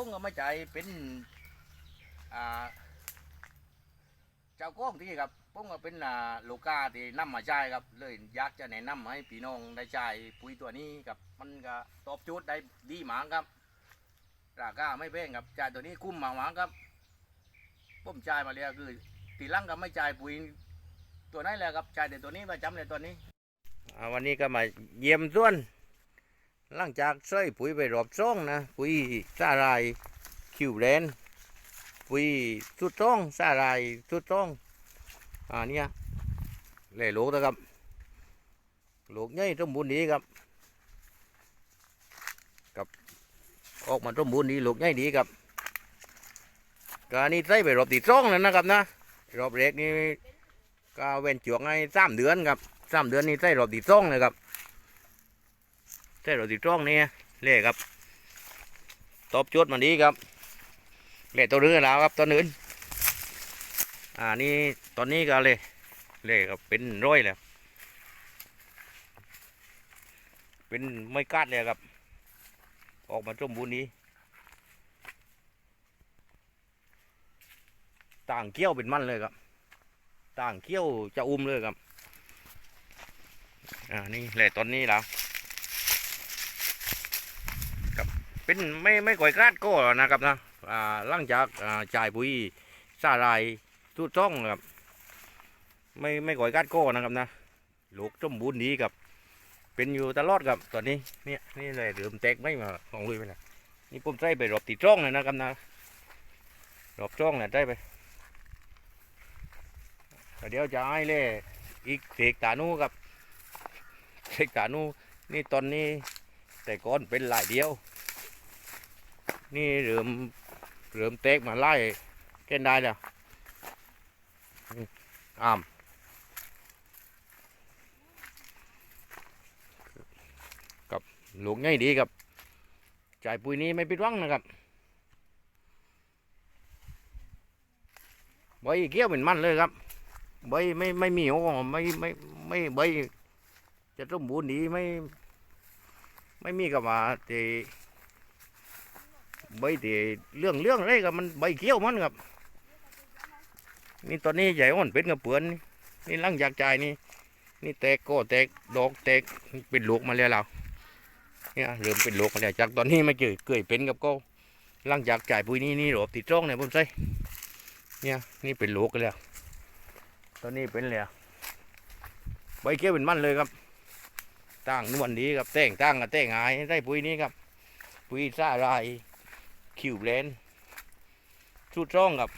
ผมก็ไม่ใจเป็นอ่าเจ้าก้องที่ครับผมก็เป็นอ่าลูกาที่นำมาใช้ครับ เลยอยากจะแนะนำให้พี่น้องได้ใช้ปุ๋ยตัวนี้ครับมันก็ตอบโจทย์ได้ดีมากครับราคาไม่แพงครับจ่ายตัวนี้คุ้มมากๆครับผมจ่ายมาแล้วคือตีลังก็ไม่จ่ายปุ๋ยตัวนั้นแหละครับจ่ายแต่ตัวนี้ประจำเลยตัวนี้วันนี้ก็มาเยี่ยมส่วน หลังจากใส่ปุ๋ยไปรอบซ่องนะ ปุ๋ยสาลายคิวแรนปุ๋ยสุดซ่องสาลายสุดซ่องอ่าเนี่ยเล่ลูกนะครับลูกใหญ่สมบูรณ์ดีครับกับออกมาสมบูรณ์ดีลูกใหญ่ดีครับการนี้ใส่ไปรอบที่องแล้วนะครับนะรอบแรกนี่ก็เว้นจวงให้สามเดือนครับสามเดือนนี่ใส่รอบที่องเลยครับ ใส่เรอบที่สองเนี่ยเล่ครับ ตอบโจทย์มันดีครับเล่ตัวเรือแล้วครับตัวอื่นอ่านี่ตอนนี้ก็เลยเล่ครับเป็นร้อยแล้วเป็นไม่กัดเลยครับ ออกมาสมบูรณ์นี้ ต่างเกี้ยวเป็นมันเลยครับ ต่างเกี้ยวจะอุ้มเลยครับ อ่า นี่แหละตอนนี้แล้วครับ เป็นไม่ไม่ก่อยกราดก็นะครับนะอ่าหลังจากอ่าจ่ายปุ๋ยสาลายทุดซ่องนะครับ ไม่ไม่ก่อยกราดก็นะครับนะลูกสมบูรณ์ดีครับ เป็นอยู่ตลอดครับตอนนี้เนี่ยนี่เลยเริ่มแตกไม่มาของลุยไปแล้วนี่ผมใส่ไปรอบตีจ้องเลยนะครับนะรอบจ้องเนี่ยใส่ไปแต่เดี๋ยวจะให้เล่อีกเสกตานูครับเสกตานูนี่ตอนนี้แต่ก่อนเป็นหลายเดียว นี่เริ่มเริ่มแตกมาไล่แก่นได้แล้วนี่อ้ามลูกง่ายดีครับจ่ายปุ๋ยนี้ไม่ผิดหวังนะครับใบเกี้ยวเป็นมันเลยครับใบไม่ไม่มีโอ้ไม่ไม่ไม่ใบจะสมบูรณ์ดีไม่ ไม่มีกับว่าแต่ ใบแต่เรื่องเรื่องอะไรกับมันใบเกี้ยวมันครับนี่ตอนนี้ใหญ่อ่อนเป็นกับเปือนนี่นี่หลังจากจ่ายนี่ นี่แตกก็แตกดอกแตกเป็นลูกมาแล้วเราเนี่ยเริ่มเป็นโรคแล้วจากตอนนี้ม่เจอเกยเป็นกับก็หลังจากจ่ายปุ๋ยนี่นี่รอบติดจ้องเนี่ยผมใส่เนี่ยนี่เป็นโรคกันแล้ว ตอนนี้เป็นแล้วใบเกี้ยวเป็นมันเลยครับตั้งนวลดีครับแต่งตั้งกับแต่งหายได้ปุ๋ยนี้ครับปุ๋ยซ่าลาย คิวแลนด์ชุดร่องครับ